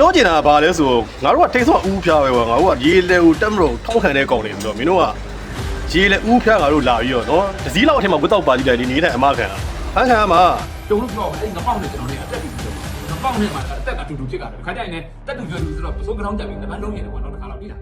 ပြောချင်တာကဘာလဲဆိုတော့ငါတို့ကထိတ်ဆော့ဦးဖျားပဲကွာငါတို့ကရေလဲဦးတက်မလို့ထောက်ခံတဲ့ကောင်တွေဆိုတော့မင်းတို့ကရေလဲဦးဖျားငါတို့လာပြီးတော့နော်ဒစည်းလောက်အထက်မှာဝတ်တော့ပါကြည့်လိုက်ဒီနေထိုင်အမခံတာဖန်ခံရမှာတုံလို့ပြောပါအဲ့ငါပေါက်နေကျွန်တော်နေအတက်ပြီးပြောငါပေါက်နေမှာအတက်ကအတူတူဖြစ်တာတခါကြိုင်နေတက်တူပြောလို့ဆိုတော့ပစိုးကရောင်းကြပြီးငါလုံးနေတယ်ကွာတော့တခါတော့ပြီးတာ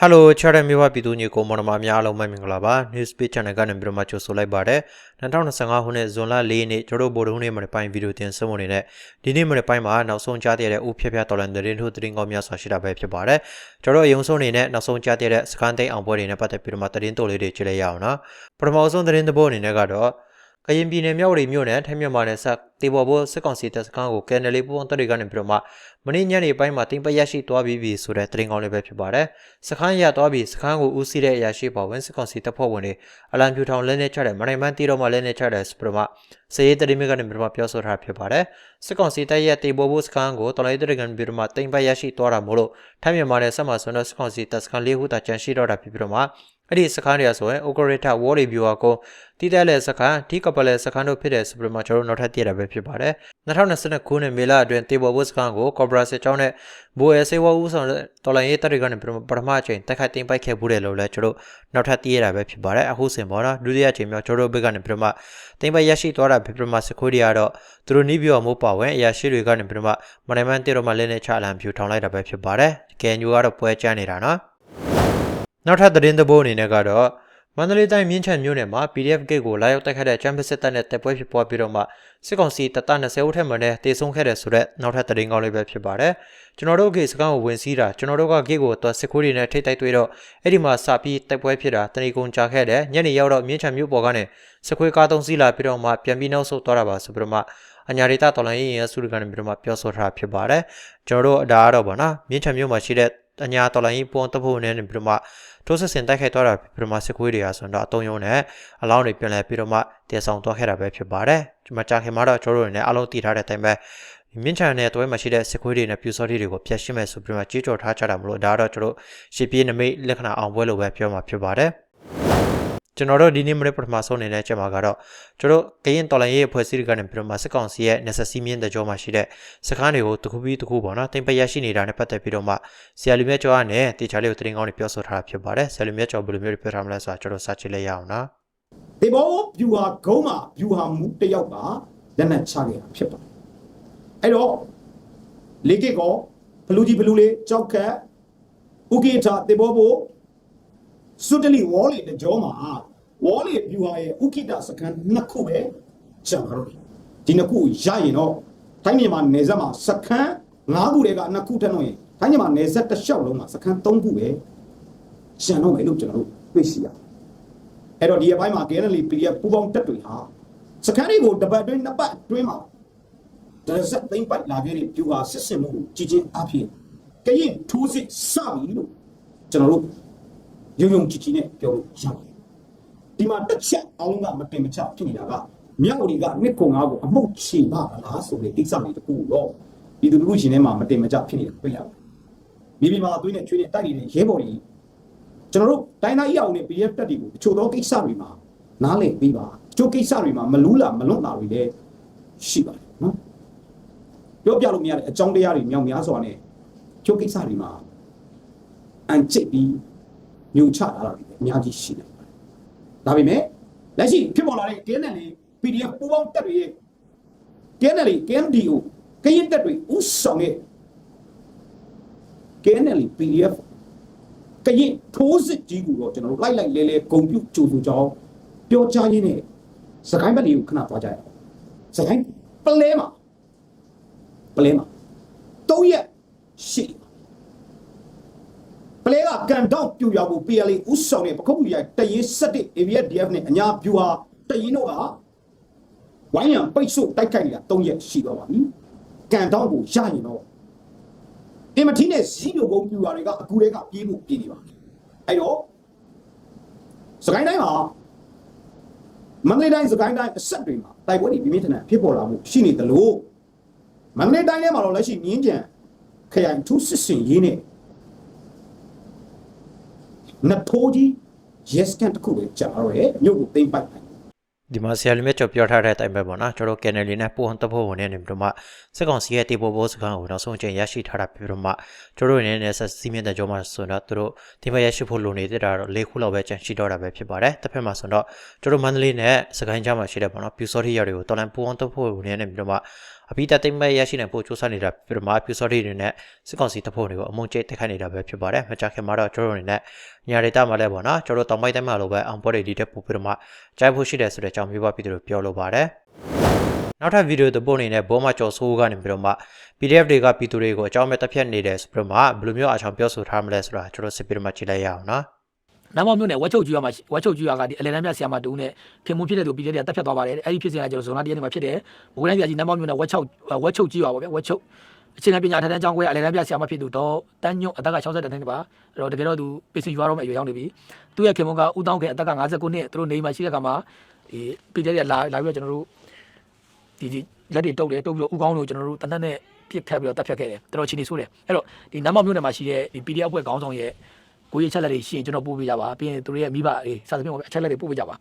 ဟယ်လိုချာရမြေဝပြည်သူညီကိုမော်နမများအားလုံးပဲမင်္ဂလာပါ News Page Channel ကနေပြီးတော့မှကြိုဆိုလိုက်ပါတယ်2025ခုနှစ်ဇွန်လ4ရက်နေ့ကျွန်တော်တို့ဗိုလ်တုံးနေ့မှာပိုင်းဗီဒီယိုတင်ဆက်မနေတဲ့ဒီနေ့မှာပိုင်းမှာနောက်ဆုံးကြားတဲ့ဥဖြဖြတော်လန်သတင်းထုတ်သတင်းကောင်းများစွာရှိတာပဲဖြစ်ပါတယ်ကျွန်တော်အယုံဆုံးအနေနဲ့နောက်ဆုံးကြားတဲ့စကန်တိန်အောင်ပွဲတွေနဲ့ပတ်သက်ပြီးတော့မှသတင်းတိုလေးတွေကြည့်လိုက်ရအောင်နော်ပထမဆုံးသတင်းသဘောအနေနဲ့ကတော့ ကရင်ပြည်နယ်မြောက်ရီမြို့နယ်ထိုင်းမြန်မာနယ်စပ်တေဘော်ဘိုးစစ်ကောင်စီတပ်စခန်းကိုကန်နယ်လေးပူပေါင်းတပ်တွေကနေပြီးတော့မှမနေ့ညနေပိုင်းမှာတင်ပရရှိသွားပြီးပြီဆိုတဲ့သတင်းကောင်းလေးပဲဖြစ်ပါတယ်။စခန်းရသွားပြီးစခန်းကိုဦးစီးတဲ့အရာရှိပေါ်ဝင်စစ်ကောင်စီတပ်ဖွဲ့ဝင်တွေအလံဖြူထောင်လက်နဲ့ချတဲ့မနိုင်မန်းတီတော့မှလက်နဲ့ချတဲ့စပရမစရေးတရီမီကနေပြီးတော့မှပြောဆိုထားဖြစ်ပါတယ်။စစ်ကောင်စီတပ်ရဲ့တေဘော်ဘိုးစခန်းကိုတော်လိုင်းတရကန်ပြီးတော့မှတင်ပရရှိသွားတာမို့လို့ထိုင်းမြန်မာနယ်စပ်မှာဆိုတော့စစ်ကောင်စီတပ်စခန်းလေးခုသာကျန်ရှိတော့တာဖြစ်ပြီးတော့မှ အဲ့ဒီစခန်းတွေကဆိုရင် Operator War Reviewer ကိုတီးတဲ့လက်စခန်းဒီကပလက်စခန်းတို့ဖြစ်တဲ့စပရမကျွန်တော်နောက်ထပ်တည်ရတာပဲဖြစ်ပါတယ်2022ခုနှစ်မေလအတွင်းတေဘော်ဘုစခန်းကို Cobra စစ်ကြောင်းနဲ့ဘိုးရဲစေဝဦးဆောင်တဲ့တော်လိုင်းရေးတပ်တွေကနေပထမအချိန်တိုက်ခိုက်တင်ပိုက်ခဲ့ဘူးတယ်လို့လည်းကျွန်တော်နောက်ထပ်တည်ရတာပဲဖြစ်ပါတယ်အခုစင်ပေါ်တော့ဒုတိယအချိန်မြောက်ကျွန်တော်ဘက်ကနေပထမတင်ပိုက်ရရှိသွားတာဖြစ်ပထမစခွေးတွေကတော့သူတို့နီးပြောမိုးပါဝင်အရာရှိတွေကနေပထမမနိုင်မန်တေတော့မှလင်းနဲ့ချအလံဖြူထောင်လိုက်တာပဲဖြစ်ပါတယ်ကဲညူကတော့ပွဲချမ်းနေတာနော် နောက်ထပ်သတင်းသဘောအနေနဲ့ကတော့မန္တလေးတိုင်းမြင်းချံမြို့နယ်မှာ PDF ဂိတ်ကိုလာရောက်တိုက်ခိုက်တဲ့ချမ်ပစ်စစ်တပ်နဲ့တပ်ပွဲဖြစ်ပွားပြီးတော့မှစစ်ကောင်စီတပ်သား20ဦးထက်မနည်းတေဆုံးခဲ့တဲ့ဆိုတော့နောက်ထပ်သတင်းကောင်းလေးပဲဖြစ်ပါတယ်ကျွန်တော်တို့ဂိတ်စကန်ကိုဝင်စီးတာကျွန်တော်တို့ကဂိတ်ကိုသွားစစ်ခွေးတွေနဲ့ထိတ်တိုက်တွေ့တော့အဲ့ဒီမှာစပြီးတိုက်ပွဲဖြစ်တာတဏီကုံကြာခဲ့တယ်ညနေရောက်တော့မြင်းချံမြို့ပေါ်ကနေစစ်ခွေးကားသုံးစီးလာပြီးတော့မှပြန်ပြီးနောက်ဆုတ်သွားတာပါဆိုပြီးတော့မှအညာရီတာတော်လိုင်းရင်ရစုရကနေပြီးတော့မှပြောဆိုထားဖြစ်ပါတယ်ကျွန်တော်တို့အဒါကတော့ဗောနော်မြင်းချံမြို့မှာရှိတဲ့အညာတော်လိုင်းပုံတဖို့နဲ့ပြီးတော့မှ ထိုးစစ်ဆင်တိုက်ခိုက်သွားတာပြမစစ်ခွေးတွေရာဆိုတော့အတုံးယုံနဲ့အလောင်းတွေပြန်လဲပြီးတော့မှတည်ဆောင်သွားခဲ့တာပဲဖြစ်ပါတယ်ဒီမှာကြာခင်မှာတော့ကျွန်တော်တို့လည်းအလုံးတည်ထားတဲ့အတိုင်းပဲမြင့်ချန်နဲ့တွဲမှာရှိတဲ့စစ်ခွေးတွေနဲ့ပြူစောတိတွေကိုဖျက်ရှင်းမယ်ဆိုပြီးမှကြေးကြော်ထားကြတာမလို့ဒါကတော့ကျွန်တော်ရှေ့ပြေးနမိတ်လက္ခဏာအောင်ပွဲလို့ပဲပြောမှာဖြစ်ပါတယ် ကျွန်တော်တို့ဒီနေ့မနေ့ပထမဆုံးအနေနဲ့ချက်မှာကတော့ကျွန်တော်ကရင်တော်လိုင်းရေးအဖွဲ့အစည်းတွေကနေပြီးတော့မှစစ်ကောင်စီရဲ့နယ်စပ်စီးမြင့်တဲ့ကြောမှာရှိတဲ့စခန်းတွေကိုတစ်ခုပြီးတစ်ခုပေါ့နော်တင်ပရရှိနေတာနဲ့ပတ်သက်ပြီးတော့မှဆရာလူမြတ်ကျော်ကနေတေချာလေးကိုတင်ကောင်းနေပြောဆိုထားတာဖြစ်ပါတယ်ဆရာလူမြတ်ကျော်ဘယ်လိုမျိုးပြောထားမလဲဆိုတာကျွန်တော်စကြည့်လိုက်ရအောင်နော်ဒီဘောဗျူဟာဂုံးမှာဗျူဟာမူတစ်ယောက်ကလက်နက်ချခဲ့တာဖြစ်ပါတယ်အဲ့တော့လေကစ်ကောဘလူးကြီးဘလူးလေးကြောက်ခက်ဥကေတာဒီဘောဘော စွတ်တလီဝေါ်လီတကြောမှာဝေါ်လီဗျူဟာရဲ့ဥကိတာစကန်နှစ်ခုပဲကျန်တော့တယ်ဒီနှစ်ခုရရင်တော့တိုင်းမြန်မာနယ်စပ်မှာစကန်၅ခုတည်းကနှစ်ခုထက်တော့ရင်တိုင်းမြန်မာနယ်စပ်တစ်လျှောက်လုံးမှာစကန်၃ခုပဲကျန်တော့မယ်လို့ကျွန်တော်တို့တွေ့ရှိရတယ်အဲ့တော့ဒီအပိုင်းမှာ Galley PDF ပူပေါင်းတက်တွေဟာစကန်တွေကိုတပတ်အတွင်းနှစ်ပတ်အတွင်းမှာဒရဇက်သိမ့်ပတ်လာခဲ့တဲ့ပြူဟာစစ်စင်မှုကိုကြီးကြီးအဖြစ်ကရင်ထိုးစစ်စပြီလို့ကျွန်တော်တို့ ရုံရုံကြီးကြီးနဲ့ပြောလို့ရပါတယ်ဒီမှာတစ်ချက်အောင်လုံးကမတင်မချဖြစ်နေတာကမြောက်ဒီကနှစ်ကုံငါးကိုအမှုတ်ချေပါလားဆိုတဲ့ကိစ္စလေးတခုတော့ဒီလူလူရှင်ထဲမှာမတင်မချဖြစ်နေတာတွေ့ရတယ်မိမိမှာသွေးနဲ့ချွေးနဲ့တိုက်နေတဲ့ရဲဘော်တွေကျွန်တော်တို့တိုင်းသားအီအောင်နဲ့ PDF တက်တွေကိုတချို့သောကိစ္စတွေမှာနားလည်ပြီးပါတချို့ကိစ္စတွေမှာမလူးလာမလွတ်လာတွေလည်းရှိပါတယ်နော်ပြောပြလို့မရတဲ့အကြောင်းတရားတွေမြောက်များစွာနဲ့တချို့ကိစ္စတွေမှာအန်ချစ်ပြီး ညှို့ချလာတာတွေလည်းအများကြီးရှိနေပါတယ်ဒါပေမဲ့လက်ရှိဖြစ်ပေါ်လာတဲ့ KNL PDF ပူးပေါင်းတက်တွေရဲ့ KNL KMDO ကရင်တက်တွေဥဆောင်ရဲ့ KNL PDF ကရင်ထိုးစစ်ကြီးကိုတော့ကျွန်တော်တို့လိုက်လိုက်လဲလဲဂုံပြုတ်ကြိုဆိုကြောင်းပြောကြားရင်းနဲ့စကိုင်းဘက်လေးကိုခဏသွားကြရအောင်စကိုင်းပလဲမှာပလဲမှာ၃ရက်ရှိ ပလဲကကန်တောက်ပြူရောက်ကို PLA ဥဆောင်တဲ့ပခုတ်ပြူရတရင်7 AVDF နဲ့အညာပြူဟာတရင်တို့ကဝိုင်းရံပိတ်ဆို့တိုက်ခိုက်နေတာ၃ရက်ရှိတော့ပါပြီကန်တောက်ကိုရရင်တော့အင်မထီးနဲ့ဇီးလိုကုန်းပြူတာတွေကအခုတည်းကပြေးဖို့ပြေးနေပါအဲ့တော့စကိုင်းတိုင်းမှာမန္တလေးတိုင်းစကိုင်းတိုင်းအဆက်တွေမှာတိုက်ပွဲတွေပြင်းပြင်းထန်ထန်ဖြစ်ပေါ်လာမှုရှိနေသလိုမန္တလေးတိုင်းထဲမှာတော့လက်ရှိမြင်းကြံခရိုင်ထူးစစ်စင်ရေးနဲ့ နတ်ထိုးကြီး yes can တခုပဲကြာတော့ရဲ့မြို့ကိုသိမ့်ပိုက်တယ်ဒီမှာဆရာလူမြတ်ကျော်ပြောထားတဲ့အတိုင်းပဲပေါ့နော်ကျွန်တော် channel လေးနဲ့ပိုဟန်တဖို့ဝင်နေတယ်ပြီးတော့မှစက်ကောင်စီရဲ့တေပိုဘောစကန်ကိုနောက်ဆုံးအချိန်ရရှိထားတာပြီးတော့မှကျွန်တော်အနေနဲ့ဆက်စီးမြင့်တဲ့ကြောမှာဆိုတော့သူတို့ဒီမှာရရှိဖို့လိုနေတဲ့တာတော့၄ခုလောက်ပဲကြန့်ရှိတော့တာပဲဖြစ်ပါတယ်တစ်ဖက်မှာဆိုတော့ကျွန်တော်မန္တလေးနဲ့စကိုင်းကြားမှာရှိတဲ့ပေါ့နော်ပြူစောတိရတွေကိုတော်လန်ပိုဟန်တဖို့ဝင်နေတယ်ပြီးတော့မှ အပိတသိမ့်မဲ့ရရှိနေဖို့စူးစမ်းနေတာပြီးတော့မှပြူစောတိတွေနဲ့စစ်ကောင်စီတဖို့တွေကိုအမုံကျိတ်တက်ခိုင်းနေတာပဲဖြစ်ပါတယ်မကြခင်မှာတော့ကျွန်တော်အနေနဲ့ညာဒေတာမှာလည်းပေါ့နော်ကျွန်တော်တောင်ပိုင်းတိုင်းမှာလိုပဲအောင်ပေါ်တွေဒီတက်ပို့ပြီးတော့မှကြိုက်ဖို့ရှိတယ်ဆိုတဲ့အကြောင်းမျိုးပါပြီးတော့ပြောလိုပါတယ်နောက်ထပ်ဗီဒီယိုတပုတ်အနေနဲ့ဘောမကျော်ဆိုးကနေပြီးတော့မှ PDF တွေကပြည်သူတွေကိုအကြောင်းမဲ့တက်ဖြတ်နေတယ်ဆိုပြီးတော့မှဘယ်လိုမျိုးအချောင်ပြောဆိုထားမလဲဆိုတာကျွန်တော်စစ်ပြီးတော့မှကြည့်လိုက်ရအောင်နော် နမ်းမောင်မြို့နယ်ဝက်ချုပ်ကျူရမှာဝက်ချုပ်ကျူရကဒီအလယ်တန်းပြဆရာမတူနဲ့ခင်မုန်းဖြစ်တဲ့သူပြည်တဲ့တက်ဖြတ်သွားပါတယ်အဲ့ဒီဖြစ်စဉ်ကကျွန်တော်ဇွန်လတရက်နေ့မှာဖြစ်တယ်ဘိုးတိုင်းပြကြီးနမ်းမောင်မြို့နယ်ဝက်ချုပ်ဝက်ချုပ်ကျူရပါဗျဝက်ချုပ်အခြေခံပညာထက်တန်းကျောင်းခွဲအလယ်တန်းပြဆရာမဖြစ်သူတော့တန်းညွန့်အသက်က62နှစ်ပါအဲ့တော့တကယ်တော့သူပစ္စည်းယူရတော့မယ့်အရွယ်ရောက်နေပြီသူရဲ့ခင်မုန်းကဦးတောင်းခင်အသက်က59နှစ်သူတို့နေမှာရှိတဲ့ကမှာဒီပြည်တဲ့လာလာပြီးတော့ကျွန်တော်တို့ဒီဒီလက်တွေတုပ်တယ်တုပ်ပြီးတော့ဦးကောင်းတို့ကျွန်တော်တို့တနက်နဲ့ပြစ်ခတ်ပြီးတော့တက်ဖြတ်ခဲ့တယ်တော်တော်ချင်းနေဆိုးတယ်အဲ့တော့ဒီနမ်းမောင်မြို့နယ်မှာရှိတဲ့ဒီ PDF အဖွဲ့ခေါင်းဆောင်ရဲ့ ကိုကြီးချက်လက်တွေရှိရင်ကျွန်တော်ပို့ပေးကြပါပြီးရင်သူတို့ရဲ့မိဘတွေစာသဖြင့်ပေါ့အချက်လက်တွေပို့ပေးကြပါ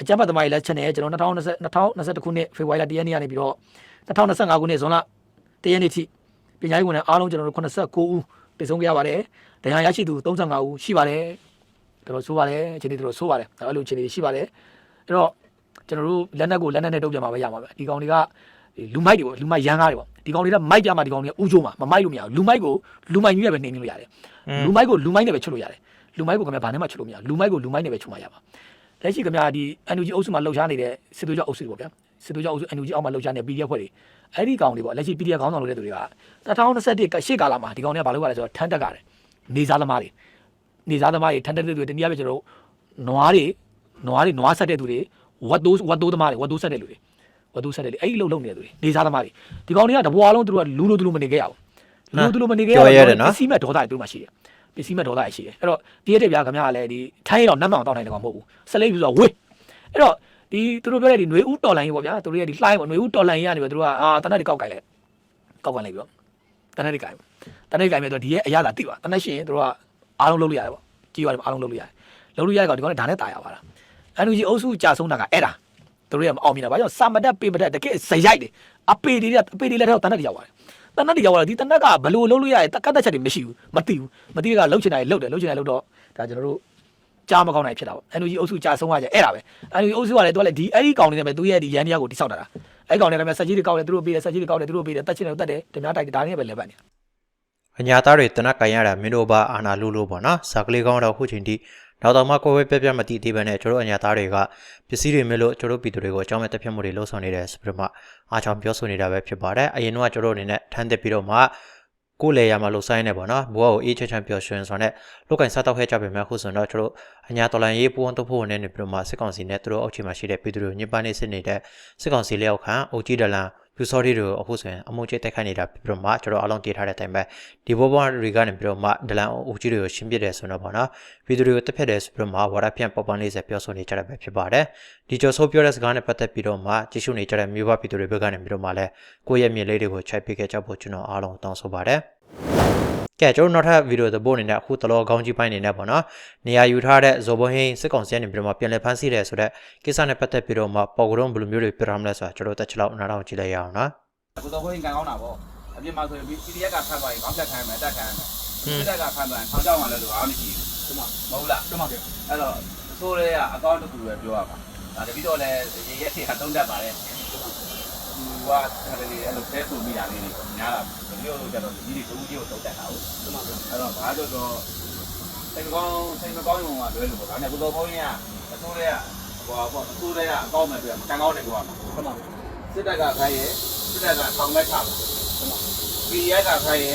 အကြမ်းဖက်သမားတွေလက်ချက်နဲ့ကျွန်တော်2020 2021ခုနှစ်ဖေဖော်ဝါရီလ1ရက်နေ့ကနေပြီးတော့2025ခုနှစ်ဇွန်လ1ရက်နေ့ထိပညာရေးဝန်ထမ်းအားလုံးကျွန်တော်တို့89ဦးတည်ဆုံးခဲ့ရပါတယ်ဒဏ်ရာရရှိသူ35ဦးရှိပါတယ်တော်တော်ဆိုးပါတယ်အခြေအနေတော်တော်ဆိုးပါတယ်အဲ့လိုအခြေအနေရှိပါတယ်အဲ့တော့ကျွန်တော်တို့လက်နက်ကိုလက်နက်နဲ့တုံ့ပြန်มาပဲရမှာပဲဒီကောင်တွေက လူမိုက်တွေပေါ့လူမိုက်ရန်ကားတွေပေါ့ဒီကောင်တွေကမိုက်ပြမှာဒီကောင်တွေကဥကျိုးမှာမမိုက်လို့မရဘူးလူမိုက်ကိုလူမိုက်ကြီးနဲ့ပဲနှိမ်လို့ရတယ်လူမိုက်ကိုလူမိုက်နဲ့ပဲချွတ်လို့ရတယ်လူမိုက်ကိုခင်ဗျာဘာနဲ့မှချွတ်လို့မရဘူးလူမိုက်ကိုလူမိုက်နဲ့ပဲချွတ်မှရပါလက်ရှိခင်ဗျာဒီ NUG အုပ်စုမှာလှုပ်ရှားနေတဲ့စစ်သွေးကြောက်အုပ်စုတွေပေါ့ဗျာစစ်သွေးကြောက်အုပ်စု NUG အောက်မှာလှုပ်ရှားနေ PDF ဖွဲ့တွေအဲ့ဒီကောင်တွေပေါ့လက်ရှိ PDF ခေါင်းဆောင်လုပ်တဲ့သူတွေက2021ကရှေ့ကာလမှာဒီကောင်တွေကဘာလုပ်ရလဲဆိုတော့ထန်းတက်ကြတယ်နေစားသမားတွေနေစားသမားတွေထန်းတက်တဲ့သူတွေတနည်းအားဖြင့်ကျွန်တော်တို့နွားတွေနွားတွေနွားဆက်တဲ့သူတွေဝတ်တိုးဝတ်တိုးသမားတွေဝတ်တိုးဆက်တဲ့လူတွေ ဝတ်တိုးဆက်တဲ့လူအဲ့ဒီလှုပ်လှုပ်နေတဲ့သူတွေနေစားသမားတွေဒီကောင်တွေကတဘွားလုံးသူတို့ကလူလိုသူလိုမနေခဲ့ရဘူးလူလိုသူလိုမနေခဲ့ရ ပြော ဘူး ရတယ်နော် ပစ္စည်းမဲ့ဒေါသတွေသူတို့မှရှိတယ် ပစ္စည်းမဲ့ဒေါသရရှိတယ်အဲ့တော့ဒီရက်တဲ့ဗျာခင်ဗျားကလည်းဒီထိုင်းတော့နတ်မောင်တောက်နိုင်တယ်ကောင်မဟုတ်ဘူးဆက်လေးပြီးဆိုတော့ဝေးအဲ့တော့ဒီသူတို့ပြောတဲ့ဒီຫນွေဦးတော်လိုင်းကြီးပေါ့ဗျာသူတို့ရဲ့ဒီလှိုင်းပေါ့ຫນွေဦးတော်လိုင်းကြီးကနေပြီးသူတို့ကအာတနက်တွေကောက်ကြိုက်လိုက်ကောက်ကန်လိုက်ပြီးတော့တနက်တွေကြိုက်တနက်တွေကြိုက်မြဲတော့ဒီရဲ့အရသာတိပါတနက်ရှိရင်သူတို့ကအားလုံးလုပ်လို့ရတယ်ပေါ့ကြည့်ရတယ်အားလုံးလုပ်လို့ရတယ်လုပ်လို့ရကောင်ဒီကောင်ကဒါနဲ့တာရပါလားအန်ယူဂျီအုပ်စုကြာဆုံးတာကအဲ့ဒါ သူတို့ရမအောင်မြင်တာဘာကြောင့်စာမတက်ပေမတက်တကယ်ဇရိုက်တယ်အပေတွေအပေတွေလည်းတော့တနက်တွေရောက်ပါတယ်တနက်တွေရောက်လာဒီတနက်ကဘလို့လုပ်လို့ရရဲ့တက်ကတ်တက်ချက်တွေမရှိဘူးမသိဘူးမသိကလှုပ်ချင်တာတွေလှုပ်တယ်လှုပ်ချင်တာလှုပ်တော့ဒါကျွန်တော်တို့ကြားမကောင်းနိုင်ဖြစ်တာပေါ့ NUG အုပ်စုကြာဆုံးသွားကြအဲ့ဒါပဲ NUG အုပ်စုကလည်းသူကလည်းဒီအဲ့ဒီကောင်တွေနဲ့ပဲသူရဲ့ဒီရန်တရားကိုတိဆောက်တာအဲ့ကောင်တွေလည်းဆက်ကြီးတွေကောက်တယ်သူတို့ပေးတယ်ဆက်ကြီးတွေကောက်တယ်သူတို့ပေးတယ်တက်ချင်တယ်တက်တယ်ဓမြတိုက်တယ်ဒါနဲ့ပဲလဲပတ်နေအညာသားတွေတနက်ကန်ရတာမင်းတို့ဘာအာနာလူလို့ပေါ့နော်စာကလေးကောင်းတော့ခုချိန်ထိ နောက်တော့မှကိုယ်ဝဲပြပြမတိသေးပဲနဲ့ကျွန်တော်အညာသားတွေကပစ္စည်းတွေမဲ့လို့ကျွန်တော်ပြည်သူတွေကိုအကြောင်းမဲ့တက်ဖြတ်မှုတွေလှုံ့ဆော်နေတယ်ဆိုပြီးတော့မှအားချောင်ပြောဆိုနေတာပဲဖြစ်ပါတယ်အရင်တော့ကျွန်တော်အနေနဲ့ထမ်းတက်ပြီးတော့မှကိုယ်လေယာမှာလှုပ်ဆိုင်နေပေါ့နော်ဘွားကိုအေးချမ်းချမ်းပျော်ရွှင်ဆိုတဲ့လောက်ကင်စားတော့ခဲ့ကြပေမဲ့ခုဆိုတော့ကျွန်တော်အညာတော်လန်ရေးပူဝန်တော့ဖို့နဲ့နေပြီးတော့မှစစ်ကောင်စီနဲ့သူတို့အောက်ခြေမှာရှိတဲ့ပြည်သူတွေကိုညှဉ်းပန်းနေစစ်နေတဲ့စစ်ကောင်စီလက်အောက်ခံအုပ်ကြီးဒလန် ပြူစော်တွေတို့အခုဆိုရင်အမုံကျိတ်တက်ခိုင်းနေတာပြီးတော့မှကျွန်တော်အလုံးတည်ထားတဲ့အတိုင်းပဲဒီဘောဘောတွေကနေပြီးတော့မှဒလန်အုပ်ကြီးတွေကိုရှင်းပြတယ်ဆိုတော့ပေါ့နော်ပြည်သူတွေကိုတက်ဖြတ်တယ်ဆိုပြီးတော့မှဝါဒဖြန့်ပေါ်ပန်းလေးဆက်ပြောဆိုနေကြတာပဲဖြစ်ပါတယ်ဒီကျော်ဆိုးပြောတဲ့စကားနဲ့ပတ်သက်ပြီးတော့မှကြည့်ရှုနေကြတဲ့မြို့ဘပြည်သူတွေဘက်ကနေပြီးတော့မှလည်းကိုယ့်ရဲ့မြေလေးတွေကိုခြိုက်ပေးခဲ့ကြဖို့ကျွန်တော်အားလုံးတောင်းဆိုပါတယ် ကဲကျွန်တော်နောက်ထပ်ဗီဒီယိုသဘောအနေနဲ့အခုတလောကောင်းကြီးပိုင်းနေနဲ့ပေါ့နော်နေရာယူထားတဲ့ဇော်ဘဟင်းစစ်ကောင်စီကနေပြီးတော့မှပြန်လည်ဖမ်းဆီးတယ်ဆိုတော့ကိစ္စနဲ့ပတ်သက်ပြီးတော့မှပေါ်ကတော့ဘယ်လိုမျိုးတွေပြရမလဲဆိုတာကျွန်တော်တက်ချလောက်နားထောင်ကြည့်လိုက်ရအောင်နော်ကိုတော်ဘင်းကန်ကောင်းတာပေါ့အပြင်မှာဆိုရင် PDF ကဖတ်သွားရင်ခေါင်းဖြတ်ခိုင်းမယ်အတက်ခိုင်းမယ်စစ်တပ်ကဖတ်သွားရင်ခေါင်းကြောက်မှလည်းလို့အားမရှိဘူးမဟုတ်လားကျွန်မပြောအဲ့တော့အစိုးရကအကောင့်တစ်ခုပဲပြောရပါဒါတပိတော့လည်းရေရက်တွေကတုံးတက်ပါတယ်သူ ကအဲ့ဒီအဲ့လိုဖဲဆိုမိတာလေးတွေညားတာတပိတော့ကျတော့ဒီဒီတူကြီးကိုတုံးတက်တာဟုတ်အဲ့တော့ဘာလို့တော့စိတ်ကောင်းစိတ်မကောင်းရုံကလွဲလို့ပေါ့ဒါနဲ့ကိုတော်ဘင်းကအစိုးရကဟိုပေါ့အစိုးရကအကောင့်မဲ့ပြောကန်ကောင်းတယ်ပြောရမှာကျွန်မစစ်တပ်ကခိုင်းရဲစစ်တပ်ကထောင်မဲ့ချပါပြည်ရကခိုင်းရဲ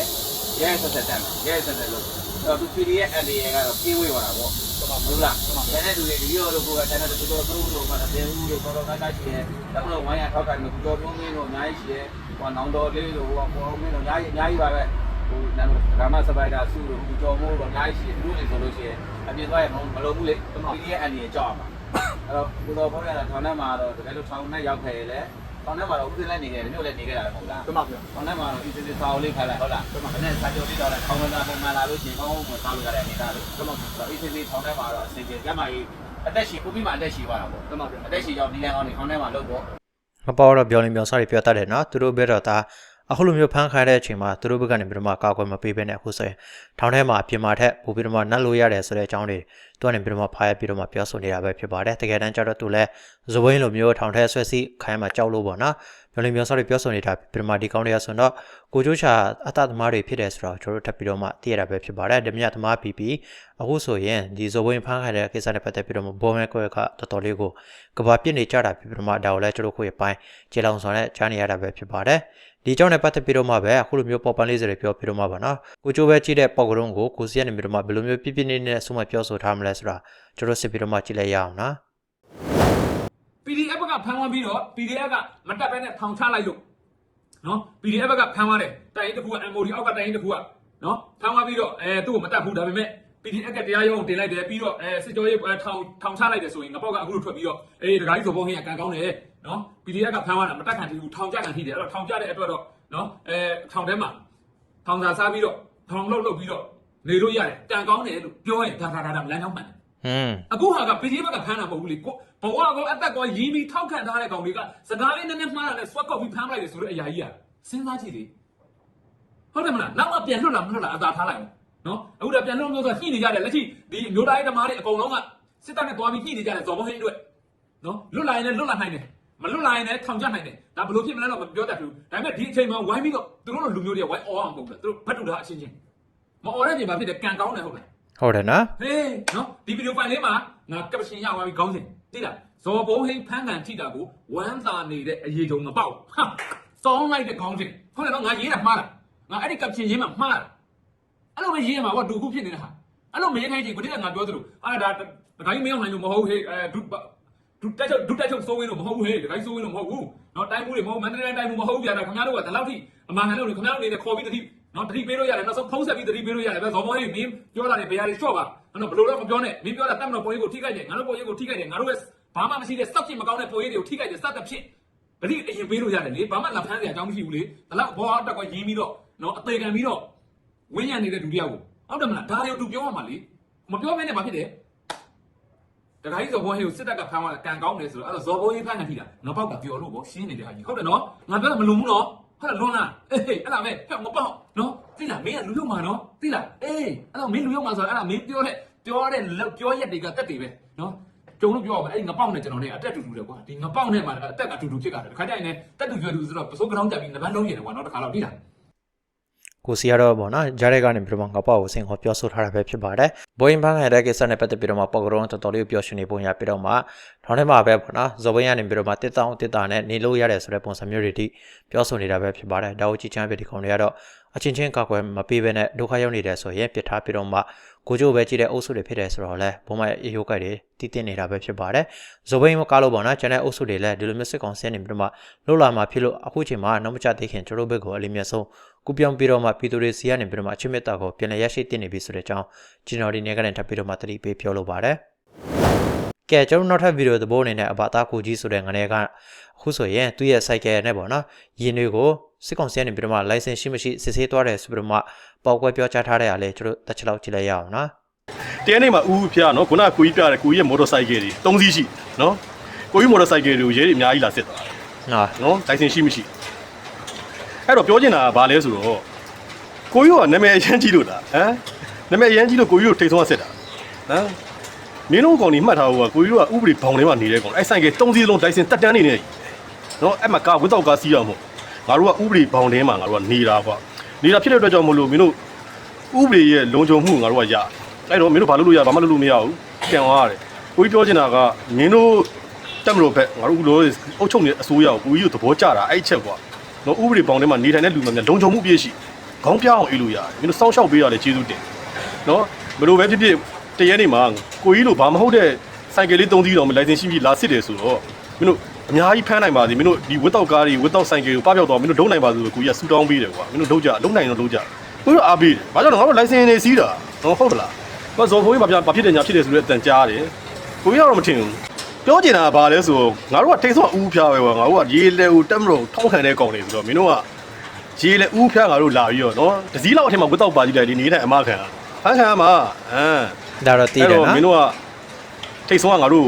ရဲဆက်ဆက်တမ်းရဲဆက်ဆက်လို့အဲ့တော့သူပြည်ရဲ့အန်ဒီရဲကတော့ပြေးဝေးသွားတာပေါ့ ဟုတ်လားကျန်တဲ့လူတွေဒီရောတို့ကကျန်တဲ့သူတို့သူတို့မှတဲ့ဦးတို့တော်တော်ကကရှိရဲဒါမှမဟုတ်ဝိုင်းရထောက်ကန်လို့တော်တော်မင်းတို့အများကြီးရှိရဲဟိုနောင်တော်လေးတို့ဟိုပေါ်မင်းတို့အများကြီးအများကြီးပါပဲဟိုနာမရာမစပိုက်တာစုတို့ဟိုကျော်မိုးတို့အများကြီးရှိတယ်သူတို့တွေဆိုလို့ရှိရင်အပြင်သွားရမလို့ဘူးလေပြည်ရဲ့အန်ဒီရဲကြောက်မှာအဲ့တော့ကိုတော်ဖုန်းရတာထောင်ထဲမှာတော့တကယ်လို့ထောင်ထဲရောက်ခဲ့ရလေ ထောင်ထဲမှာတော့ဦးစင်းလည်းနေခဲ့တယ်မြို့လည်းနေခဲ့တာလည်းမဟုတ်လားကျွန်မပြော။ခေါင်းထဲမှာတော့ဒီစစ်စစ်စာအုပ်လေးခါလိုက်ဟုတ်လား။ဒါနဲ့စာချုပ်လေးတော့လည်းခေါင်းဝင်လာပုံမှန်လာလို့ရှိရင်ကောင်းကောင်းမစားလို့ရတဲ့အနေသားလို့။ဒါမှမဟုတ်ဒီစစ်စစ်ခေါင်းထဲမှာတော့အစီအစဉ်ကျမကြီးအသက်ရှည်ကိုပြီးမှအသက်ရှည်သွားတာပေါ့ဟုတ်ပါဘူးအသက်ရှည်ကြောင့်ဒီလန်ကောင်တွေခေါင်းထဲမှာလုတ်ပေါ့ မပေါ်တော့ပြောလင်းပြောစားတွေပြောတတ်တယ်နော်သူတို့ဘက်တော့ဒါ အခုလိုမျိုးဖမ်းခိုင်းတဲ့အချိန်မှာသူတို့ဘက်ကနေပြီးတော့မှကာကွယ်မပေးဘဲနဲ့အခုဆိုရင်ထောင်ထဲမှာအပြင်မှာထက်ပို့ပြီးတော့မှနတ်လို့ရတယ်ဆိုတဲ့အကြောင်းတွေသူကနေပြီးတော့မှဖားရပြီးတော့မှပြောဆိုနေတာပဲဖြစ်ပါတယ်တကယ်တမ်းကျတော့သူလည်းဇဝင်းလိုမျိုးထောင်ထဲဆွဲစီးခိုင်းမှာကြောက်လို့ပေါ့နော်ပြောလင်းပြောစားတွေပြောဆိုနေတာပြီးတော့မှဒီကောင်းတွေကဆိုတော့ကိုကျိုးချာအတသမားတွေဖြစ်တယ်ဆိုတော့ကျွန်တော်တို့ထပ်ပြီးတော့မှသိရတာပဲဖြစ်ပါတယ်ဓမြသမားပြီးပြီးအခုဆိုရင်ဒီဇဝင်းဖမ်းခိုင်းတဲ့ကိစ္စနဲ့ပတ်သက်ပြီးတော့မှဘောမဲကွဲကတော်တော်လေးကိုကဘာပြစ်နေကြတာပြီးပြီးတော့မှဒါကိုလည်းကျွန်တော်တို့ကိုရပိုင်းကျေလောင်ဆောင်နဲ့ချားနေရတာပဲဖြစ်ပါတယ် ဒီကြောင့်နဲ့ပတ်သက်ပြီးတော့မှပဲအခုလိုမျိုးပေါ်ပန်းလေးစတွေပြောပြီးတော့မှပါနော်ကိုကျိုးပဲကြည့်တဲ့ပေါက်ကရုံးကိုကိုစီကနေပြီးတော့မှဘယ်လိုမျိုးပြပြနေနေဆုမပြောဆိုထားမလဲဆိုတာကျွန်တော်စစ်ပြီးတော့မှကြည့်လိုက်ရအောင်နော် PDF ကဖမ်းသွားပြီးတော့ PDF ကမတက်ဘဲနဲ့ထောင်ချလိုက်လို့နော် PDF ကဖမ်းသွားတယ်တိုင်ရင်တစ်ခုက MOD အောက်ကတိုင်ရင်တစ်ခုကနော်ဖမ်းသွားပြီးတော့အဲသူ့ကိုမတက်ဘူးဒါပေမဲ့ PDF ကတရားရုံးတင်လိုက်တယ်ပြီးတော့အဲစစ်ကြောရေးထောင်ထောင်ချလိုက်တယ်ဆိုရင်ငါပေါက်ကအခုလိုထွက်ပြီးတော့အေးဒကာကြီးဆိုပုံဟင်းကကန်ကောင်းတယ်နော် PDF ကဖမ်းသွားတာမတက်ခံသေးဘူးထောင်ကြခံထိတယ်အဲ့တော့ထောင်ကြတဲ့အတွက်တော့နော်အဲထောင်ထဲမှာထောင်စာစားပြီးတော့ထောင်လှုပ်လှုပ်ပြီးတော့နေလို့ရတယ်ကန်ကောင်းတယ်လို့ပြောရင်ဒါဒါဒါဒါလမ်းကြောင်းမှန်တယ်ဟွန်းအခုဟာက PDF ကဖမ်းတာမဟုတ်ဘူးလေကိုဘဝကောအသက်ကောရင်းပြီးထောက်ခံထားတဲ့ကောင်တွေကစကားလေးနည်းနည်းမှားတာနဲ့ swap ကောက်ပြီးဖမ်းလိုက်တယ်ဆိုတော့အရာကြီးอ่ะစဉ်းစားကြည့်လေဟုတ်တယ်မလားနောက်မှပြန်လွတ်လာမလွတ်လာအသာထားလိုက် နော်အခုတော့ပြန်လွတ်လို့ဆိုညှိနေကြတယ်လက်ရှိဒီအမျိုးသားရေးဓမ္မတွေအကုန်လုံးကစစ်တပ်နဲ့တွားပြီးညှိနေကြတယ်ဇော်ဘုံဟင်းအတွက်နော်လွတ်လာရင်လည်းလွတ်လာနိုင်တယ်မလွတ်လာရင်လည်းထောင်ကျနိုင်တယ်ဒါဘယ်လိုဖြစ်မလဲတော့မပြောတတ်ဘူးဒါပေမဲ့ဒီအချိန်မှာဝိုင်းပြီးတော့သူတို့လိုလူမျိုးတွေကဝိုင်းအော်အောင်ပုံတယ်သူတို့ဘတ်တူတာအချင်းချင်းမအော်တဲ့ချိန်မှာဖြစ်တယ်ကန်ကောင်းတယ်ဟုတ်လားဟုတ်တယ်နော်ဟေးနော်ဒီဗီဒီယိုဖိုင်လေးမှာငါကပ်ရှင်ရသွားပြီခေါင်းစဉ်သိလားဇော်ဘုံဟိန်းဖန်းကန်ထိတာကိုဝမ်းသာနေတဲ့အရေးကြုံမပေါက်ဟာစောင်းလိုက်တဲ့ခေါင်းစဉ်ဟုတ်တယ်နော်ငါရေးတာမှားလားငါအဲ့ဒီကပ်ရှင်ရေးမှာမှားလား အဲ့လိုပဲရေးရမှာကွာဒူခုဖြစ်နေတာဟာအဲ့လိုမရေးခိုင်းချင်ကိုတိကငါပြောသလိုအာဒါဒကိုင်းမရောက်နိုင်လို့မဟုတ်ဟေးအဲဒူဒူတက်ချုပ်ဒူတက်ချုပ်စိုးဝင်းလို့မဟုတ်ဘူးဟေးဒကိုင်းစိုးဝင်းလို့မဟုတ်ဘူးနော်တိုင်းမှုတွေမဟုတ်မန္တလေးတိုင်းမှုမဟုတ်ပြတာခင်ဗျားတို့ကဒီလောက်ထိအမှန်ကန်လို့ခင်ဗျားတို့နေခေါ်ပြီးတတိနော်တတိပေးလို့ရတယ်နောက်ဆုံးဖုံးဆက်ပြီးတတိပေးလို့ရတယ်ပဲဇော်မောဟေးမင်းပြောတာတွေဘယ်ဟာတွေလျှော့ပါနော်ဘလို့တော့မပြောနဲ့မင်းပြောတာတတ်မလို့ပုံရိပ်ကိုထိခိုက်တယ်ငါတို့ပုံရိပ်ကိုထိခိုက်တယ်ငါတို့ရဲ့ဘာမှမရှိတဲ့စောက်ကြည့်မကောင်းတဲ့ပုံရိပ်တွေကိုထိခိုက်တယ်စသဖြင့်တတိအရင်ပေးလို့ရတယ်လေဘာမှလက်ဖမ်းစရာအကြောင်းမရှိဘူးလေဒါလောက်ဘောအောင်တက်ကွာရင်းပြီးတော့နော်အသေးခံပြီးတော့ ဝင်းရံနေတဲ့ဒုတိယကိုဟုတ်တယ်မလားဒါတွေကိုသူပြောရမှာလေမပြောမင်းနဲ့ဘာဖြစ်တယ်တခါကြီးဇော်ဘုံဟေးကိုစစ်တပ်ကဖမ်းသွားတာကန်ကောင်းတယ်ဆိုတော့အဲ့တော့ဇော်ဘုံဟေးဖမ်းခံထိတာငါပေါက်ကပျော်လို့ပေါ့ရှင်းနေတဲ့ဟာကြီးဟုတ်တယ်နော်ငါပြောတာမလုံဘူးနော်ဟုတ်တယ်လွန်လားအေးအဲ့လားမဲဖက်မပေါက်နော်သိလားမင်းကလူရုံမှာနော်သိလားအေးအဲ့တော့မင်းလူရုံမှာဆိုတော့အဲ့ဒါမင်းပြောတဲ့ပြောတဲ့ပြောရက်တွေကတက်တွေပဲနော်ကျုံလို့ပြောရမယ်အဲ့ဒီငပေါက်နဲ့ကျွန်တော်နဲ့အတက်တူတူတယ်ကွာဒီငပေါက်နဲ့မှအတက်ကအတူတူဖြစ်ကြတယ်တခါကျရင်လည်းတက်တူကျွဲတူဆိုတော့ပစိုးကောင်ကြပြီးနဘန်းလုံးရတယ်ကွာနော်တခါတော့ပြီးတာ ကိုစီကတော့ဗောနော်ဂျားတဲ့ကနေပြီးတော့မှငါပေါ့ကိုစင်ခေါ်ပြောဆိုထားတာပဲဖြစ်ပါတယ်ဘိုးရင်ဖန်းခိုင်တဲ့ကိစ္စနဲ့ပတ်သက်ပြီးတော့မှပေါက်ကရုံးတော်တော်လေးကိုပြောရှင်နေပုံရပြီးတော့မှထောင်းထဲမှာပဲဗောနော်ဇော်ဘင်းကနေပြီးတော့မှတစ်တောင်းတစ်တာနဲ့နေလို့ရတယ်ဆိုတဲ့ပုံစံမျိုးတွေတိပြောဆိုနေတာပဲဖြစ်ပါတယ်ဒါကိုကြည့်ချမ်းပြဒီကောင်တွေကတော့အချင်းချင်းကောက်ွယ်မပေးဘဲနဲ့ဒုက္ခရောက်နေတယ်ဆိုရင်ပြစ်ထားပြီးတော့မှကိုကျိုးပဲကြည့်တဲ့အုပ်စုတွေဖြစ်တယ်ဆိုတော့လဲဘုံမရေရိုးကိုက်တွေတည်တည်နေတာပဲဖြစ်ပါတယ်ဇော်ဘင်းမကားလို့ပေါ့နော်ကျန်တဲ့အုပ်စုတွေလည်းဒီလိုမျိုးစစ်ကောင်ဆင်းနေပြီးတော့မှလှုပ်လာမှာဖြစ်လို့အခုချိန်မှာနောက်မကျသေးခင်ကျွန်တော်တို့ဘက်ကိုအလေးမြတ်ဆုံး ကူပြောင်းပြီးတော့မှပြည်သူတွေစီကနေပြီးတော့မှအချစ်မြတ်တာကိုပြန်လည်ရရှိတင်နေပြီဆိုတဲ့အကြောင်းကျွန်တော်ဒီနေ့ကနေထပ်ပြီးတော့မှသတိပေးပြောလိုပါတယ်။ကဲကျွန်တော်နောက်ထပ်ဗီဒီယိုသဘောအနေနဲ့အဘသားကိုကြီးဆိုတဲ့ငနေကအခုဆိုရင်သူ့ရဲ့ cycle နဲ့ပေါ့နော်ယင်းတွေကိုစစ်ကောင်စီကနေပြီးတော့မှ license ရှိမရှိစစ်ဆေးသွားတယ်ဆိုပြီးတော့မှပေါက်ကွဲပြောကြားထားတဲ့အရာလေးကျွန်တော်တက်ချလောက်ကြည့်လိုက်ရအောင်နော်တဲနေ့မှာဦးဖျားနော်ခုနကကိုကြီးပြတယ်ကိုကြီးရဲ့မော်တော်ဆိုင်ကယ်တွေ၃စီးရှိနော်ကိုကြီးမော်တော်ဆိုင်ကယ်တွေကိုရဲတွေအများကြီးလာစစ်သွား။နော်နော်လိုင်စင်ရှိမရှိ အဲ့တော့ပြောချင်တာကဘာလဲဆိုတော့ကိုကြီးကနာမည်အရန်ကြီးလို့လားဟမ်နာမည်အရန်ကြီးလို့ကိုကြီးကိုထိတ်ဆုံးဆက်တာဟမ်မင်းတို့ကောင်ကြီးမှတ်ထားဖို့ကကိုကြီးတို့ကဥပဒေဘောင်ထဲမှာနေတဲ့ကောင်အဲ့ဆိုင်ကယ်၃စီးလုံးလိုင်စင်တက်တန်းနေနေနော်အဲ့မှာကာဝတ်တော့ကာစီးရမို့ငါတို့ကဥပဒေဘောင်ထဲမှာငါတို့ကနေတာကွာနေတာဖြစ်တဲ့အတွက်ကြောင့်မလို့မင်းတို့ဥပဒေရဲ့လုံခြုံမှုငါတို့ကရအဲ့တော့မင်းတို့ဘာလို့လို့ရဘာမှလုပ်လို့မရဘူးပြန်သွားရတယ်ကိုကြီးပြောချင်တာကမင်းတို့တက်မလို့ပဲငါတို့လို့အုပ်ချုပ်နေတဲ့အစိုးရကိုကိုကြီးတို့သဘောကျတာအဲ့ချက်ကွာ နော်ဥပဒေဘောင်ထဲမှာနေထိုင်တဲ့လူမှများလုံခြုံမှုပြည့်ရှိခေါင်းပြောင်းအောင်အေးလို့ရတယ်မင်းတို့စောင့်ရှောက်ပေးရလေကျေးဇူးတင်နော်ဘယ်လိုပဲဖြစ်ဖြစ်တရက်နေမှာကိုကြီးတို့ဘာမဟုတ်တဲ့စိုက်ကယ်လေးသုံးစီးတော့မလိုင်စင်ရှိပြီလာစစ်တယ်ဆိုတော့မင်းတို့အများကြီးဖမ်းနိုင်ပါစေမင်းတို့ဒီဝတ်တော့ကားတွေဝတ်တော့ဆိုင်ကယ်ကိုပပျောက်တော့မင်းတို့ဒုံနိုင်ပါစေလို့ကိုကြီးကဆူတောင်းပေးတယ်ကွာမင်းတို့လုံးကြလုံးနိုင်တော့လုံးကြကိုကြီးတို့အားပေးတယ်ဘာကြောင့်လဲငါတို့လိုင်စင်နေစီးတာနော်ဟုတ်လားဘာဇော်ဖိုးကြီးဘာပြဘာဖြစ်တယ်ညာဖြစ်တယ်ဆိုတဲ့အတန်ကြားတယ်ကိုကြီးကတော့မထင်ဘူး ပြောချင်တာကဘာလဲဆိုငါတို့ကထိတ်ဆုံးဦးဖျားပဲကွာငါတို့ကရေလေကိုတက်မလို့ထောင်းခံတဲ့ကောင်တွေဆိုတော့မင်းတို့ကရေလေဦးဖျားငါတို့လာပြီးတော့နော်တစည်းလောက်အထက်မှာဝတ်တော့ပါကြည့်တယ်ဒီနေတဲ့အမခံဖန်ခံမှာဟမ်ဒါတော့တည်တယ်နော်မင်းတို့ကထိတ်ဆုံးကငါတို့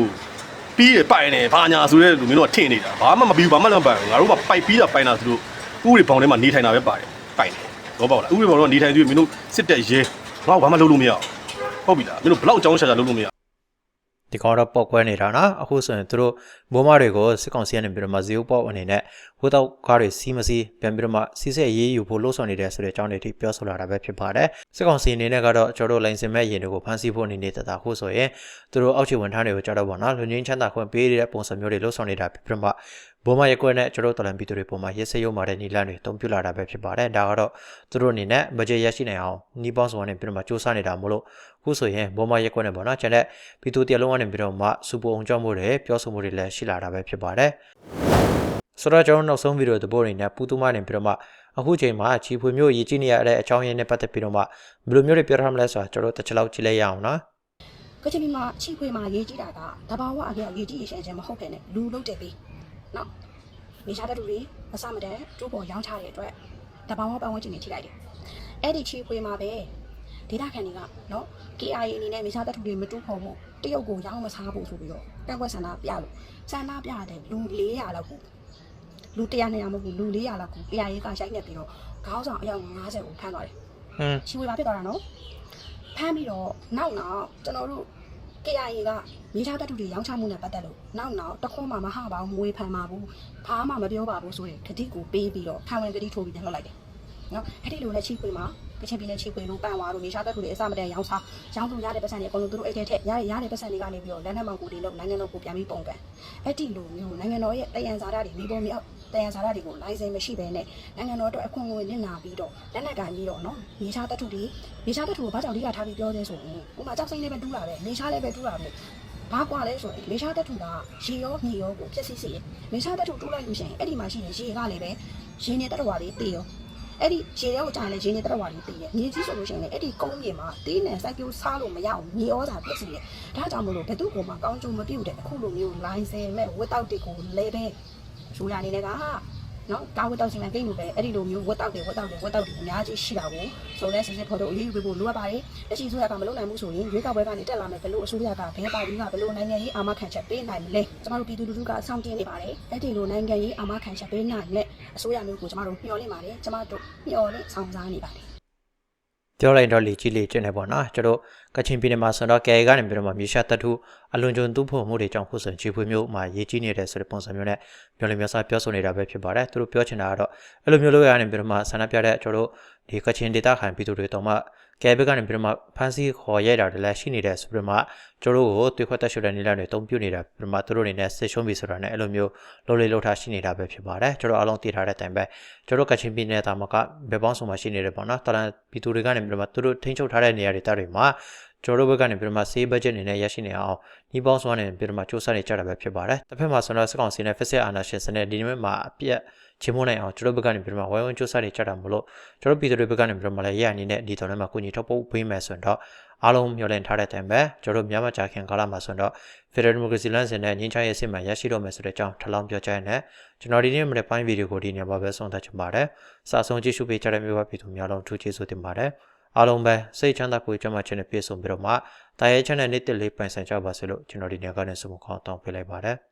ပြီးရပိုင်နေဘာညာဆိုတဲ့လူမျိုးတော့ထင်နေတာဘာမှမပြီးဘူးဘာမှလည်းမပိုင်ဘူးငါတို့ကပိုက်ပြီးတာပိုင်တာဆိုလို့ဥပဒေဘောင်ထဲမှာနေထိုင်တာပဲပါတယ်ပိုင်တယ်တော့ပေါ့လားဥပဒေဘောင်တော့နေထိုင်သူမင်းတို့စစ်တက်ရဲငါ့ဘာမှလုပ်လို့မရဘူးဟုတ်ပြီလားမင်းတို့ဘလောက်အကြောင်းရှာရှာလုပ်လို့မရ ဒီကောင်တော့ပောက်ကွဲနေတာနော်အခုဆိုရင်သူတို့ဘိုးမတွေကိုစစ်ကောင်စီကနေပြီးတော့မှဇီယိုပေါက်အနေနဲ့ဝတ်တော့ကားတွေစီးမစီးပြန်ပြီးတော့မှစီးဆက်ရေးယူဖို့လှုံ့ဆော်နေတယ်ဆိုတဲ့အကြောင်းတွေအထိပြောဆိုလာတာပဲဖြစ်ပါတယ်စစ်ကောင်စီအနေနဲ့ကတော့ကျွန်တော်တို့လိုင်စင်မဲ့ရင်တွေကိုဖမ်းဆီးဖို့အနေနဲ့တတာခုဆိုရင်သူတို့အောက်ခြေဝန်ထမ်းတွေကိုကြောက်တော့ပေါ့နော်လူငင်းချမ်းသာခွင့်ပေးတဲ့ပုံစံမျိုးတွေလှုံ့ဆော်နေတာဖြစ်ပြီးတော့မှဘိုးမရက်ကွက်နဲ့ကျွန်တော်တို့တော်လန်ပြည်သူတွေပုံမှာရက်စက်ရုံမာတဲ့နီလန်တွေတုံးပြလာတာပဲဖြစ်ပါတယ်ဒါကတော့သူတို့အနေနဲ့ဘတ်ဂျက်ရရှိနိုင်အောင်နီးပေါင်းစုံကနေပြီးတော့မှစူးစမ်းနေတာမို့လို့ ခုဆိုရင်ဘိုးမရက်ကွက်နဲ့ပေါ့နော်ကျန်တဲ့ပြည်သူတရလုံးကနေပြီးတော့မှစူပုံအောင်ကြောက်မှုတွေပြောဆိုမှုတွေလည်းရှိလာတာပဲဖြစ်ပါတယ်ဆိုတော့ကျွန်တော်နောက်ဆုံးဗီဒီယိုသဘောအနေနဲ့ပူတူမနေပြီးတော့မှအခုချိန်မှာချီဖွေမျိုးရည်ကြည့်နေရတဲ့အကြောင်းရင်းနဲ့ပတ်သက်ပြီးတော့မှဘယ်လိုမျိုးတွေပြောထားမလဲဆိုတာကျွန်တော်တို့တစ်ချက်လောက်ကြည့်လိုက်ရအောင်နော်ကချင်ပြည်မှာချိခွေမှာရေးကြည့်တာကတဘာဝအပြောက်ရေးကြည့်ရရှင်ချင်းမဟုတ်တဲ့နဲ့လူလုံးတယ်ပြီးနော်မိသားစုတွေမစမတဲ့ကျိုးပေါ်ရောင်းချတဲ့အတွက်တဘာဝပတ်ဝန်းကျင်တွေထိလိုက်တယ်အဲ့ဒီချိခွေမှာပဲ ဒေတာခန်တွေကနော် KIA အနေနဲ့မိသားစုတွေမတူးဖို့ဖို့တရုတ်ကိုရောင်းမစားဖို့ဆိုပြီးတော့တက်ဝက်ဆန္ဒပြလို့ဆန္ဒပြတဲ့လူ400လောက်ကိုလူ100 200မဟုတ်ဘူးလူ400လောက်ကို KIA ကရိုက်နှက်ပြီးတော့ခေါင်းဆောင်အယောက်90ကိုဖမ်းသွားတယ်ဟွန်းချီဝေပါဖြစ်သွားတာနော်ဖမ်းပြီးတော့နောက်နောက်ကျွန်တော်တို့ KIA ကမိသားတတူတွေရောင်းချမှုနဲ့ပတ်သက်လို့နောက်နောက်တခွန်းမှမဟပါဘူးမွေးဖမ်းပါဘူးဘာမှမပြောပါဘူးဆိုရင်ခတိကိုပေးပြီးတော့ခံဝင်ကတိထိုးပြီးပြန်လွှတ်လိုက်တယ် နော်အဲ့ဒီလိုနဲ့ချီခွေမှာကချင်ပြည်နယ်ချီခွေလို့ပန့်သွားလို့မိသားတတူတွေအစမတန်ရောင်းစားရောင်းလို့ရတဲ့ပတ်စံတွေအကုန်လုံးသူတို့အိတ်ထဲထက်ရရရတဲ့ပတ်စံတွေကနေပြီးတော့လက်နက်မောင်ကိုတွေလို့နိုင်ငံတော်ကိုပြန်ပြီးပုံကန်အဲ့ဒီလိုမျိုးနိုင်ငံတော်ရဲ့တယံဇာတာတွေမိဘမြောက်တယံဇာတာတွေကိုလိုင်စင်မရှိဘဲနဲ့နိုင်ငံတော်အတွက်အခွင့်အရေးနစ်နာပြီးတော့လက်နက်ကင်ပြီးတော့နော်မိသားတတူတွေမိသားတတူကိုဘာကြောင့်လိကထားပြီးပြောလဲဆိုရင်ဥပမာကြောက်စိမ့်လေးပဲတူးတာပဲမိသားလည်းပဲတူးတာပဲဘာကွာလဲဆိုရင်မေရှားတက်ထူကရေရောမြေရောကိုပြည့်စည်စေမေရှားတက်ထူတူးလိုက်လို့ရှိရင်အဲ့ဒီမှာရှိရင်ရေကလည်းပဲရေနေတက်တော်ဝါလေးတေးရော အဲ့ဒီရေရောကြာရင်လည်းရေနေတက်တော်ဝါလေးတေးရမြေကြီးဆိုလို့ရှိရင်လည်းအဲ့ဒီကုန်းမြေမှာတေးနဲ့စိုက်ပျိုးစားလို့မရအောင်မြေဩဇာပြည့်စည်တယ်ဒါကြောင့်မလို့ဘယ်သူ့ကိုမှကောင်းကျိုးမပြုတ်တဲ့အခုလိုမျိုးလိုင်းစင်မဲ့ဝတ်တောက်တွေကိုလဲပဲဆိုရအနေနဲ့က နော်ကာဝတ်တောက်စီမံကိန်းလိုပဲအဲ့ဒီလိုမျိုးဝတ်တောက်တွေဝတ်တောက်တွေဝတ်တောက်တွေအများကြီးရှိတာကိုဆိုလဲစစ်စစ်ဖော်တော့အရေးယူပေးဖို့လိုအပ်ပါတယ်လက်ရှိဆိုရကမလုပ်နိုင်ဘူးဆိုရင်ရွေးကောက်ပွဲကနေတက်လာမယ်ဘလို့အစိုးရကဘဲပါပြီးကဘလို့နိုင်ငံရေးအာမခံချက်ပေးနိုင်မလဲကျမတို့ပြည်သူလူထုကအဆောင်တင်နေပါတယ်အဲ့ဒီလိုနိုင်ငံရေးအာမခံချက်ပေးနိုင်တဲ့အစိုးရမျိုးကိုကျမတို့မျှော်လင့်ပါတယ်ကျမတို့မျှော်လင့်ဆောင်စားနေပါတယ် ပြောလိုက်တော့လေကြီးလေကျင်းနေပေါ့နော်ကျွန်တော်ကချင်ပြည်နယ်မှာဆိုတော့ကဲကနေပြီးတော့မှမြေရှားတထုအလွန်ကျွံတူးဖို့မှုတွေကြောင့်ခုဆိုချီဖွေမျိုးမှာရေးကြီးနေတဲ့ဆိုတဲ့ပုံစံမျိုးနဲ့ပြောလို့မျိုးစားပြောဆိုနေတာပဲဖြစ်ပါတယ်သူတို့ပြောချင်တာကတော့အဲ့လိုမျိုးလို့ရနေပြီးတော့မှဆန္ဒပြတဲ့ကျွန်တော်တို့ဒီကချင်ဒေသခံပြည်သူတွေတော့မှ ကဲဘက်ကနေပြီးတော့မှဖန်စီခေါ်ရိုက်တာတွေလည်းရှိနေတယ်ဆိုပြီးတော့မှကျွန်တော်တို့ကိုတွေ့ခွက်တက်ရှုတဲ့နေလာတွေတုံးပြနေတာပြီးတော့မှသူတို့အနေနဲ့ဆစ်ရှုံးပြီဆိုတာနဲ့အဲ့လိုမျိုးလုံးလေးလုံးထားရှိနေတာပဲဖြစ်ပါတယ်ကျွန်တော်အားလုံးသိထားတဲ့အတိုင်းပဲကျွန်တော်ကချင်ပြည်နယ်တာမကဘယ်ပေါင်းစုံမှာရှိနေတယ်ပေါ့နော်တရန်ပြည်သူတွေကနေပြီးတော့မှသူတို့ထိန်းချုပ်ထားတဲ့နေရာတွေတာတွေမှာကျွန်တော်တို့ဘက်ကနေပြီးတော့မှစေးဘတ်ဂျက်အနေနဲ့ရရှိနေအောင်ညီပေါင်းစွာနဲ့ပြီးတော့မှစူးစမ်းနေကြတာပဲဖြစ်ပါတယ်တစ်ဖက်မှာဆိုတော့စကောင်စီနဲ့ဖက်ဆက်အာနာရှင်စနဲ့ဒီနေ့မှာအပြက် ချင်းမနိုင်အောင်ကျွန်တော်ဘက်ကနေပြီးတော့မှဝိုင်းဝန်းစူးစမ်းနေကြတာမလို့ကျွန်တော်ပြည်သူတွေဘက်ကနေပြီးတော့မှလည်းရရအနေနဲ့ဒီတော်ထဲမှာကုညီထောက်ပို့ပေးမယ်ဆိုရင်တော့အားလုံးမျှော်လင့်ထားတဲ့အတိုင်းပဲကျွန်တော်မြန်မာကြာခင်ကာလမှာဆိုတော့ Federal Democracy လမ်းစဉ်နဲ့ငင်းချရေးအစ်စ်မှရရှိတော့မယ်ဆိုတဲ့အကြောင်းထပ်လောင်းပြောကြားရတဲ့ကျွန်တော်ဒီနေ့မနေ့ပိုင်းဗီဒီယိုကိုဒီနေ့မှာပဲဆုံးသက်ချင်ပါတယ်။စာဆုံးကြည့်ရှုပေးကြတဲ့မျိုးပါပြည်သူများလုံးထူးကျေးဇူးတင်ပါတယ်။အားလုံးပဲစိတ်ချမ်းသာကိုယ်ကျန်းမာခြင်းနဲ့ပြည့်စုံပြီးတော့မှတာရဲချမ်းတဲ့နေ့တစ်လေးပိုင်ဆိုင်ကြပါစေလို့ကျွန်တော်ဒီနေ့ကနေဆုမခေါင်းတောင်းပေးလိုက်ပါတယ်။